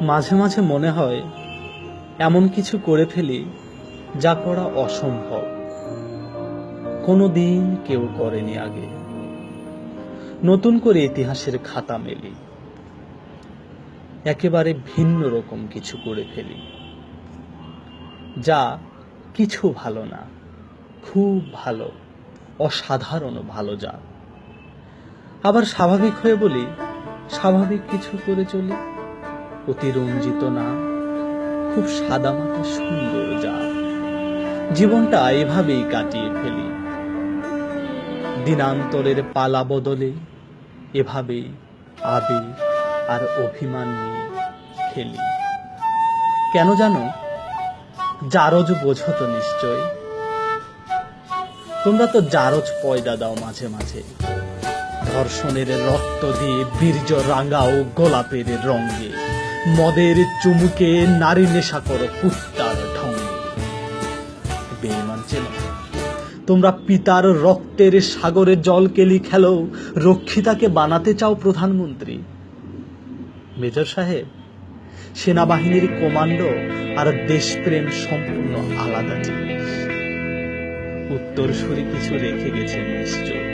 মাঝে মাঝে মনে হয়, এমন কিছু করে ফেলি যা করা অসম্ভব। কোনো দিন কেউ করেনি আগে। নতুন করে ইতিহাসের খাতা মেলি। একেবারে ভিন্ন রকম কিছু করে ফেলি, যা কিছু ভালো না, খুব ভালো, অসাধারণ ভালো যা। আবার স্বাভাবিক হয়ে বলি, স্বাভাবিক কিছু করে চলি? অতিরঞ্জিত না, খুব সাদামাটা সুন্দর যা। জীবনটা এভাবেই কাটিয়ে ফেলি। দিনান্তরের পালা বদলে এভাবেই আবেগ আর অভিমান নিয়ে খেলি। কেন জানো? জারজ বোঝো তো নিশ্চয়। তোমরা তো জারজ পয়দা দাও মাঝে মাঝে। ধর্ষণের রক্ত দিয়ে বীর্য রাঙাও গোলাপের রঙে। মদের চুমুকে নারী নেশা করো কুত্তার ঢঙ্গে বেইমান চেনো তোমরা পিতার রক্তের সাগরে জল কেলি খেলো, রক্ষিতাকে বানাতে চাও প্রধানমন্ত্রী। মেজর সাহেব, সেনাবাহিনীর কমান্ডো আর দেশপ্রেম সম্পূর্ণ আলাদা জিনিস। উত্তরসূরি কিছু রেখে গেছেন নিশ্চয়।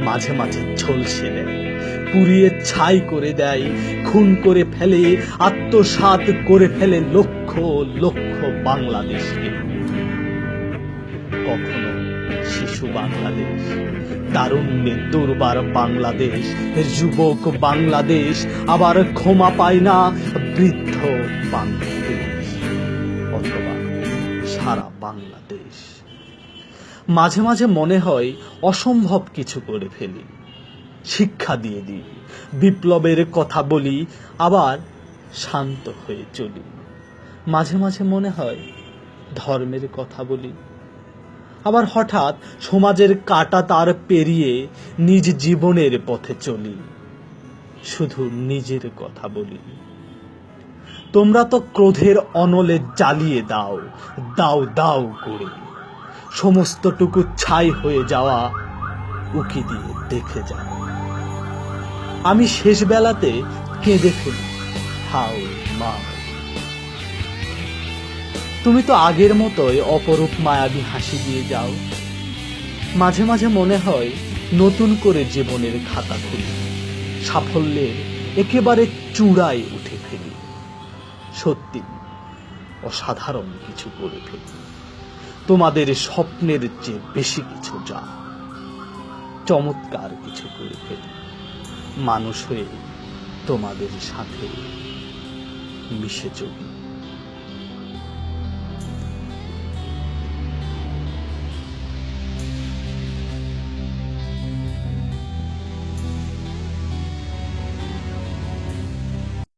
মাঝে মাঝে ঝলসে দেয় পুড়িয়ে ছাই করে দেয়, খুন করে ফেলে, আত্মসাৎ করে ফেলে লক্ষ লক্ষ বাংলাদেশকে। কখনো শিশু বাংলাদেশ, তারুণ্যে দুর্বার বাংলাদেশ, যুবক বাংলাদেশ, আবার ক্ষমা পায় না বৃদ্ধ বাংলাদেশ, অথবা সারা বাংলাদেশ। মাঝে মাঝে মনে হয় অসম্ভব কিছু করে ফেলি। শিক্ষা দিয়ে দিই, বিপ্লবের কথা বলি, আবার শান্ত হয়ে চলি। মাঝে মাঝে মনে হয় ধর্মের কথা বলি। আবার হঠাৎ সমাজের কাটা তার পেরিয়ে নিজ জীবনের পথে চলি। শুধু নিজের কথা বলি। তোমরা তো ক্রোধের অনলে জ্বালিয়ে দাও দাও দাও করে। সমস্তটুকু ছাই হয়ে যাওয়া উকি দিয়ে দেখে যাও আমি শেষ বেলাতে কেঁদে ফেলি। হাও মা। তুমি তো আগের মতোই অপরূপ মায়াবী হাসি দিয়ে যাও। মাঝে মাঝে মনে হয় নতুন করে জীবনের খাতা খুলি। সাফল্যের একেবারে চূড়ায় উঠে ফেলি। সত্যি অসাধারণ কিছু করে ফেলি। তোমাদের স্বপ্নের চেয়ে বেশি কিছু যা। চমৎকার কিছু করে ফেলি। মানুষ হয়ে তোমাদের সাথে মিশে চলি